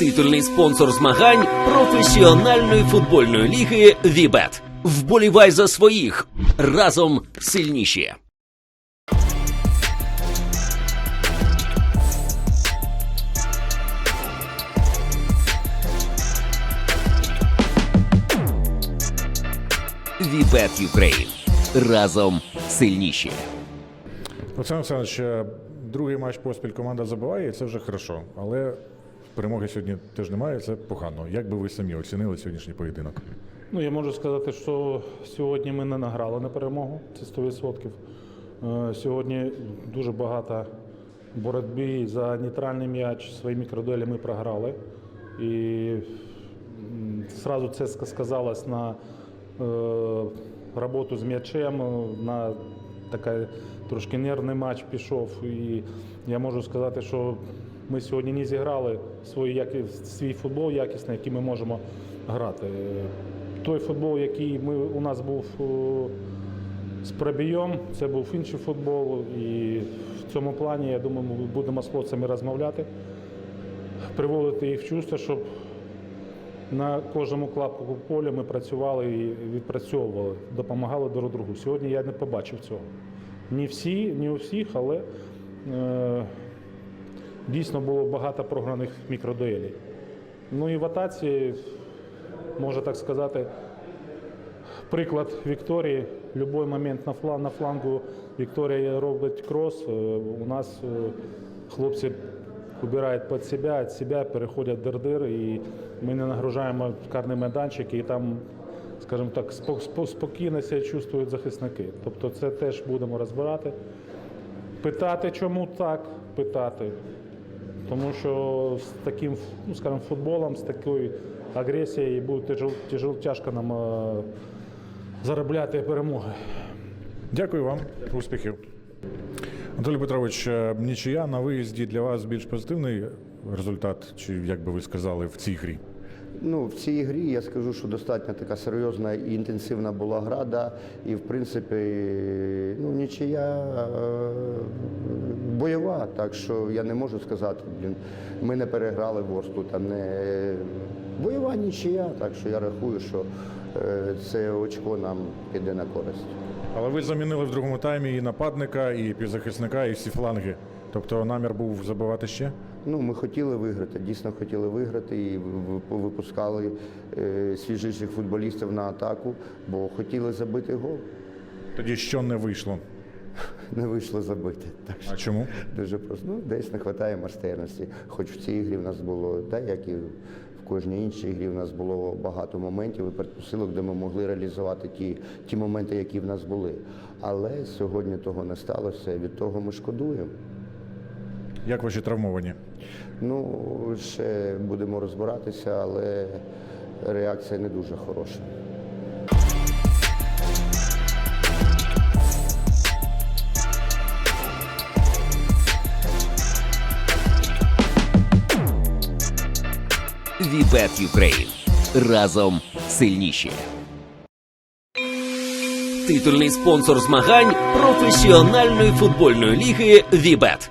Титульний спонсор змагань професіональної футбольної ліги Вібет. Вболівай за своїх разом сильніші. Вібет Юкрейн. Разом сильніші. Олександр Олександрович, е, другий матч поспіль команда забиває, і це вже хорошо. Але перемоги сьогодні теж немає, це погано. Як би ви самі оцінили сьогоднішній поєдинок? Ну, я можу сказати, що сьогодні ми не награли на перемогу, це 100%. Е, Сьогодні дуже багато боротьби за нейтральний м'яч, свої мікродуелі ми програли. І м, зразу це сказалось на е, роботу з м'ячем, на такий трошки нервний матч пішов. І я можу сказати, що ми сьогодні не зіграли свій, яки- свій футбол якісний, який ми можемо грати. Той футбол, який ми, у нас був е, з пробійом, це був інший футбол. І в цьому плані, я думаю, ми будемо з хлопцями розмовляти, приводити їх в чувство, щоб на кожному клапку поля ми працювали і відпрацьовували, допомагали друг другу. Сьогодні я не побачив цього. Не всі, не у всіх, але е, дійсно було багато програних мікродуелей. Ну і в атаці, можна так сказати, приклад Вікторії. Будь-який момент на флангу, на флангу Вікторія робить крос. е, У нас е, хлопці убирають під себе, від себе переходять дир-дир, і ми не нагружаємо карний майданчик, і там, скажімо так, спо- спо- спокійно себе чувствують захисники. Тобто це теж будемо розбирати. Питати, чому так, питати. Тому що з таким, ну, скажімо, футболом, з такою агресією буде тяжело, тяжело тяжко нам е, заробляти перемоги. Дякую вам, успіхів. Анатолій Петрович, е, нічия на виїзді для вас більш позитивний результат, чи як би ви сказали, в цій грі? Ну, в цій грі я скажу, що достатньо така серйозна і інтенсивна була гра, і в принципі, ну, нічия е, бойова, так що я не можу сказати, блін, ми не переграли Ворсклу, там не бойова нічия, так що я рахую, що е, це очко нам піде на користь. Але ви замінили в другому таймі і нападника, і півзахисника, і всі фланги. Тобто намір був забивати ще? Ну, ми хотіли виграти, дійсно хотіли виграти і випускали е, свіжіших футболістів на атаку, бо хотіли забити гол. Тоді що не вийшло? Не вийшло забити. Так А чому? дуже просто. Ну, десь не вистачає майстерності. Хоч в цій грі в нас було, та як і в кожній іншій грі в нас було багато моментів і передпосилок, де ми могли реалізувати ті, ті моменти, які в нас були. Але сьогодні того не сталося. Від того ми шкодуємо. Як ваші травмовані? Ну, ще будемо розбиратися, але реакція не дуже хороша. Вібет Юкрейн. Разом сильніші. Титульний спонсор змагань професіональної футбольної ліги Вібет.